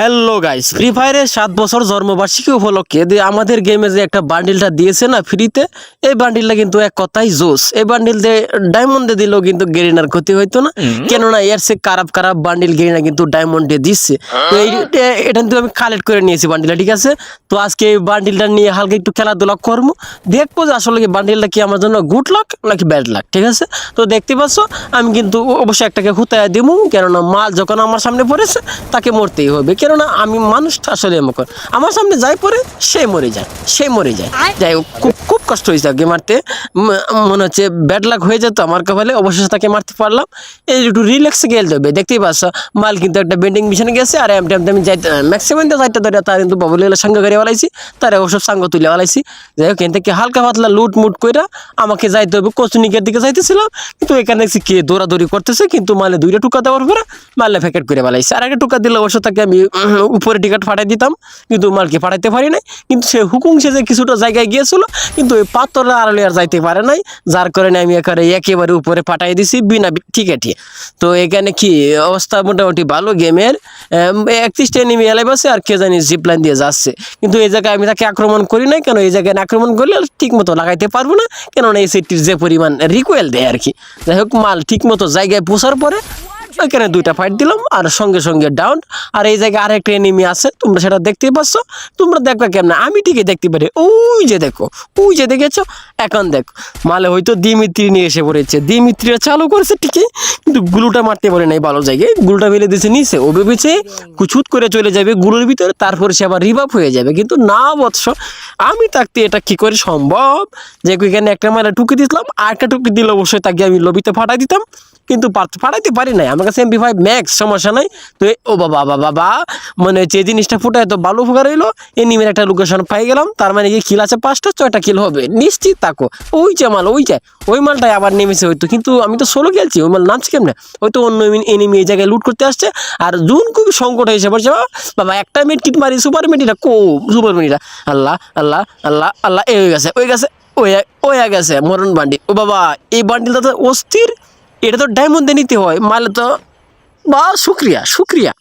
Hello guys free ফায়ারের সাত বছর জন্মবার্ষিকী উপলক্ষে যে আমাদের গেমে যে একটা বান্ডিলটা দিয়েছে না ফ্রিতে এই বান্ডিলটা কিন্তু এক কথাই জোস এই বান্ডিল দিয়ে ডায়মন্ডে দিলেও কিন্তু গেরিনার ক্ষতি হইতো না। কেননা এর সে খারাপ খারাপ বান্ডিল গেরিনা কিন্তু ডায়মন্ডে দিচ্ছে। তো এই এটা কিন্তু আমি কালেক্ট করে নিয়েছি বান্ডিলটা ঠিক আছে? তো আজকে এই বান্ডিলটা নিয়ে হালকা একটু খেলাধুলা করব। দেখব যে আসলে কি বান্ডিলটা কি আমার জন্য গুড লাক নাকি ব্যাড লাক ঠিক আছে? তো দেখতে পাচ্ছ আমি কিন্তু অবশ্যই একটাকে হুতায় দিব কেননা মাল যখন আমার সামনে পড়েছে তাকে মরতেই হবে। কেননা আমি মানুষটা আসলে এমন আমার সামনে যাই পরে সে মরে যায় সে মরে যায়। যাই খুব খুব কষ্ট হয়েছে তাকে মারতে। মনে হচ্ছে ব্যাড লাক হয়ে যেত আমার কপালে অবশেষে তাকে মারতে পারলাম। এই একটু রিল্যাক্সে গেল দেবে দেখতেই পাচ্ছ মাল কিন্তু একটা বেন্ডিং মিশনে গেছে আর এম টাইম আমি যাইতে ম্যাক্সিমাম তো যাইতে ধরে তার কিন্তু বাবুলিগুলো সঙ্গ করে বলাইছি তার ওসব সাঙ্গ তুলে বলাইছি যাই হোক এখান থেকে হালকা পাতলা লুট মুট কইরা আমাকে যাইতে হবে কচুনিকের দিকে যাইতেছিলাম কিন্তু এখানে দেখছি কে দৌড়াদৌড়ি করতেছে কিন্তু মালে দুইটা টুকা দেওয়ার পরে মালে প্যাকেট করে বেলাইছে আর একটা টুকা দিলে অবশ্য তাকে আমি উপরে টিকিট ফাটাই দিতাম, কিন্তু মালকে ফাটাইতে পারি নাই। কিন্তু সে হুকুম সে যে কিছুটা জায়গায় গিয়েছিল, কিন্তু ওই পাথরের আড়ালে আর যাইতে পারে নাই। যার কারণে আমি একেবারে একেবারে উপরে পাঠাই দিছি বিনা টিকেটে। তো এখানে কি অবস্থা? মোটামুটি ভালো গেমের। একত্রিশটা এনিমি এলাই বসে আর কে জানি জিপ লাইন দিয়ে যাচ্ছে। কিন্তু এই জায়গায় আমি তাকে আক্রমণ করি নাই। কেন এই জায়গায় আক্রমণ করলে ঠিক মতো লাগাইতে পারব না। কেননা এই সেটটির যে পরিমাণ রিকোয়েল দেয় আর কি। যাই হোক, মাল ঠিক মতো জায়গায় পৌঁছার পরে ওইখানে দুইটা ফাইট দিলাম আর সঙ্গে সঙ্গে ডাউন আর এই জায়গায় আরেকটা এনিমি আছে, তোমরা সেটা দেখতেই পাচ্ছ। তোমরা দেখবে কেমন? আমি ঠিকই দেখতে পারি। ওই যে দেখো, ওই যে দেখেছ? এখন দেখো, মালে হয়তো দিমিত্রি নিয়ে এসে পড়েছে। দিমিত্রিটা চালু করেছে ঠিকই, কিন্তু গুলুটা মারতে পারে নাই ভালো জায়গায়। গুলুটা ফেলে দিয়েছে নিচে। ও ভেবেছে কুচুত করে চলে যাবে গুলুর ভিতরে, তারপরে সে আবার রিভাব হয়ে যাবে। কিন্তু না বৎস আমি থাকতে এটা কি করে সম্ভব? যে এখানে একটা মালে টুকি দিলাম আর একটা টুকি দিলে অবশ্যই তাকে আমি লবিতে ফাটাই দিতাম। কিন্তু ফাটাইতে পারি নাই। আমার কাছে এমপি ফাইভ ম্যাক্স সমস্যা নাই। তো ও বাবা বাবা বাবা। মানে এই জিনিসটা ফুটায় তো ভালো উপকার হইল। এনিমের একটা লোকেশন পাই গেলাম। তার মানে কি কিল আছে পাঁচটা ছয়টা কিল হবে। নিশ্চিত তাকো ওই যে মাল ওই যায় ওই মালটাই আবার নেমেছে হয়তো। কিন্তু আমি তো সোলো খেলছি ওই মাল নামছে কেমনে? হয়তো অন্য এনিমি এই জায়গায় লুট করতে আসছে। আর জুন খুবই সংকট হয়েছে বলছে "বাবা, একটা মিনিট কিট মারি সুপার মিনিটা কো সুপার মিনিটা আল্লাহ আল্লাহ আল্লাহ আল্লাহ এ হয়ে গেছে ওই গেছে ওই ওই গেছে মরণ বান্ডি। ও বাবা এই বান্ডিলটা তো অস্থির। এটা তো ডায়মন্ডে নিতে হয় মালে তো বা শুক্রিয়া শুক্রিয়া।